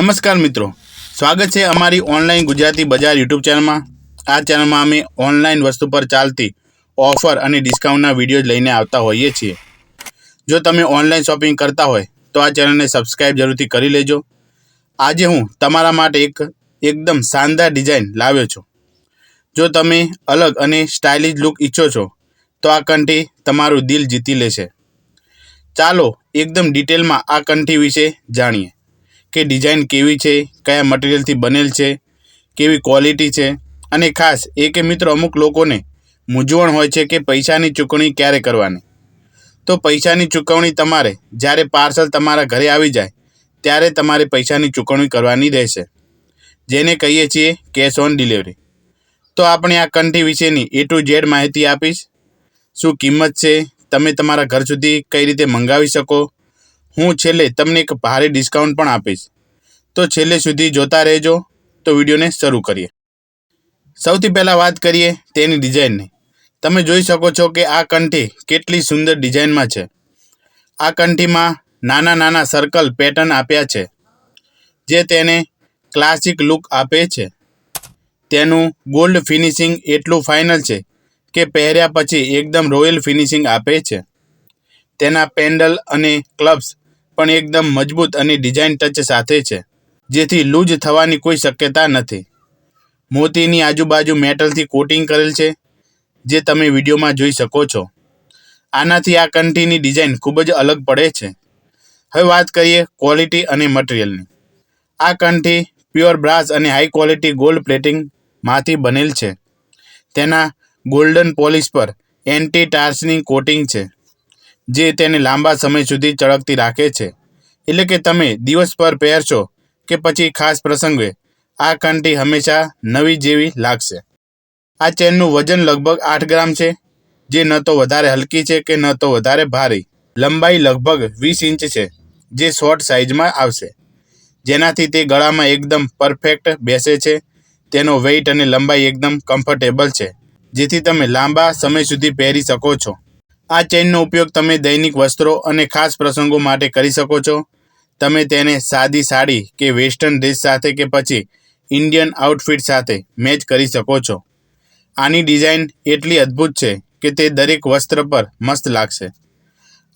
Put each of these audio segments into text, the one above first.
નમસ્કાર મિત્રો. સ્વાગત છે અમારી ઓનલાઈન ગુજરાતી બજાર યુટ્યુબ ચેનલમાં. આ ચેનલમાં અમે ઓનલાઈન વસ્તુ પર ચાલતી ઓફર અને ડિસ્કાઉન્ટના વીડિયો લઈને આવતા હોઈએ છીએ. જો તમે ઓનલાઈન શોપિંગ કરતા હોય, તો આ ચેનલને સબસ્ક્રાઈબ જરૂરથી કરી લેજો. આજે હું તમારા માટે એક એકદમ શાનદાર ડિઝાઇન લાવ્યો છું. જો તમે અલગ અને સ્ટાઇલિશ લુક ઈચ્છો છો, તો આ કંઠી તમારું દિલ જીતી લેશે. ચાલો એકદમ ડિટેલમાં આ કંઠી વિશે જાણીએ. કે ડિઝાઇન કેવી છે, કયા મટીરિયલથી બનેલ છે, કેવી ક્વોલિટી છે. અને ખાસ એ કે મિત્રો અમુક લોકોને મૂંઝવણ હોય છે કે પૈસાની ચૂકવણી ક્યારે કરવાની. તો પૈસાની ચૂકવણી તમારે જ્યારે પાર્સલ તમારા ઘરે આવી જાય, ત્યારે તમારે પૈસાની ચૂકવણી કરવાની રહેશે. જેને કહીએ છીએ કેશ ઓન ડિલિવરી તો આપણે આ કંઠી વિશેની એ ટુ ઝેડ માહિતી આપીશ. શું કિંમત છે, તમે તમારા ઘર સુધી કઈ રીતે મંગાવી શકો હું છેલ્લે તમને એક ભારે ડિસ્કાઉન્ટ પણ આપીશ. તો છેલ્લે સુધી જોતા રહેજો. તો વિડીયોને શરૂ કરીએ. સૌથી પહેલાં વાત કરીએ તેની ડિઝાઇનની. તમે જોઈ શકો છો કે આ કંઠી કેટલી સુંદર ડિઝાઇનમાં છે. આ કંઠીમાં નાના નાના સર્કલ પેટર્ન આપ્યા છે, જે તેને ક્લાસિક લુક આપે છે. તેનું ગોલ્ડ ફિનિશિંગ એટલું ફાઇનલ છે કે પહેર્યા પછી એકદમ રોયલ ફિનિશિંગ આપે છે. તેના પેન્ડલ અને ક્લબ્સ પણ એકદમ મજબૂત અને ડિઝાઇન ટચ સાથે છે, જેથી લૂઝ થવાની કોઈ શક્યતા નથી. મોતીની આજુબાજુ મેટલથી કોટિંગ કરેલ છે, જે તમે વિડીયોમાં જોઈ શકો છો. આનાથી આ કંઠીની ડિઝાઇન ખૂબ જ અલગ પડે છે. હવે વાત કરીએ ક્વોલિટી અને મટીરિયલની આ કંઠી પ્યોર બ્રાસ અને હાઈ ક્વોલિટી ગોલ્ડ પ્લેટિંગમાંથી બનેલ છે. તેના ગોલ્ડન પોલિશ પર એન્ટી ટાર્સની કોટિંગ છે. જે તેને લાંબા સમય સુધી ચળકતી રાખે છે. એટલે કે તમે દિવસ પર પહેરશો કે પછી ખાસ પ્રસંગે, આ કંઠી હંમેશા નવી જેવી લાગશે. આ ચેનનું વજન લગભગ આઠ ગ્રામ છે, જે ન તો વધારે હલકી છે કે ન તો વધારે ભારી. લંબાઈ લગભગ વીસ ઇંચ છે, જે શોર્ટ સાઇઝમાં આવશે. જેનાથી તે ગળામાં એકદમ પરફેક્ટ બેસે છે, તેનો વેઇટ અને લંબાઈ એકદમ કમ્ફર્ટેબલ છે, જેથી તમે લાંબા સમય સુધી પહેરી શકો છો. આ ચેનનો ઉપયોગ તમે દૈનિક વસ્ત્રો અને ખાસ પ્રસંગો માટે કરી શકો છો. તમે તેને સાદી સાડી કે વેસ્ટર્ન ડ્રેસ સાથે કે પછી ઇન્ડિયન આઉટફિટ સાથે મેચ કરી શકો છો. આની ડિઝાઇન એટલી અદ્ભુત છે કે તે દરેક વસ્ત્ર પર મસ્ત લાગશે.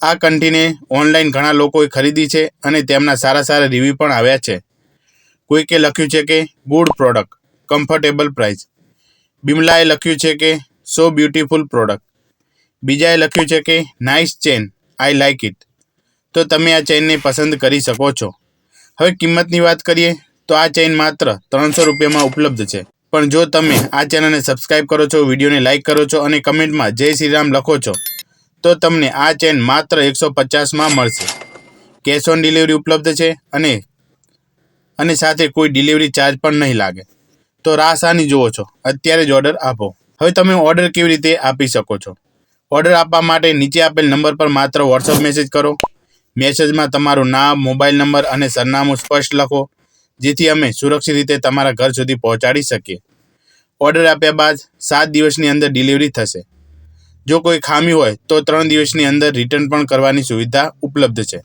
આ કંઠીને ઓનલાઈન ઘણા લોકોએ ખરીદી છે અને તેમના સારા સારા રિવ્યૂ પણ આવ્યા છે. કોઈકે લખ્યું છે કે, ગુડ પ્રોડક્ટ, કમ્ફર્ટેબલ પ્રાઇસ. બિમલાએ લખ્યું છે કે, સો બ્યુટીફુલ પ્રોડક્ટ. બીજાએ લખ્યું છે કે nice chain I like it તો તમે આ ચેનને પસંદ કરી શકો છો. હવે કિંમતની વાત કરીએ, તો આ ચેન માત્ર ત્રણસો રૂપિયામાં ઉપલબ્ધ છે. પણ જો તમે આ ચેનલને સબસ્ક્રાઇબ કરો છો, વિડીયોને લાઇક કરો છો અને કમેન્ટમાં જય શ્રી રામ લખો છો, તો તમને આ ચેન માત્ર એકસો પચાસમાં મળશે. કેશ ઓન ડિલિવરી ઉપલબ્ધ છે અને અને સાથે કોઈ ડિલિવરી ચાર્જ પણ નહીં લાગે. તો રાહ સાની જુઓ છો, અત્યારે જ ઓર્ડર આપો. હવે તમે ઓર્ડર કેવી રીતે આપી શકો છો? ઓર્ડર આપવા માટે નીચે આપેલ નંબર પર માત્ર વોટ્સઅપ મેસેજ કરો. મેસેજમાં તમારું નામ મોબાઈલ નંબર અને સરનામું સ્પષ્ટ લખો, જેથી અમે સુરક્ષિત રીતે તમારા ઘર સુધી પહોંચાડી શકીએ. ઓર્ડર આપ્યા બાદ સાત દિવસની અંદર ડિલિવરી થશે. જો કોઈ ખામી હોય, તો ત્રણ દિવસની અંદર રિટર્ન પણ કરવાની સુવિધા ઉપલબ્ધ છે.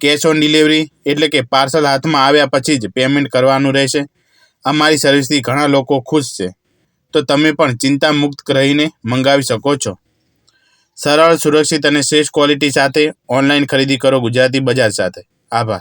કેશ ઓન ડિલિવરી એટલે કે પાર્સલ હાથમાં આવ્યા પછી જ પેમેન્ટ કરવાનું રહેશે. અમારી સર્વિસથી ઘણા લોકો ખુશ છે. તો તમે પણ ચિંતા મુક્ત રહીને મંગાવી શકો છો. સરળ સુરક્ષિત અને શ્રેષ્ઠ ક્વોલિટી સાથે ઓનલાઈન ખરીદી કરો ગુજરાતી બજાર સાથે. આભાર.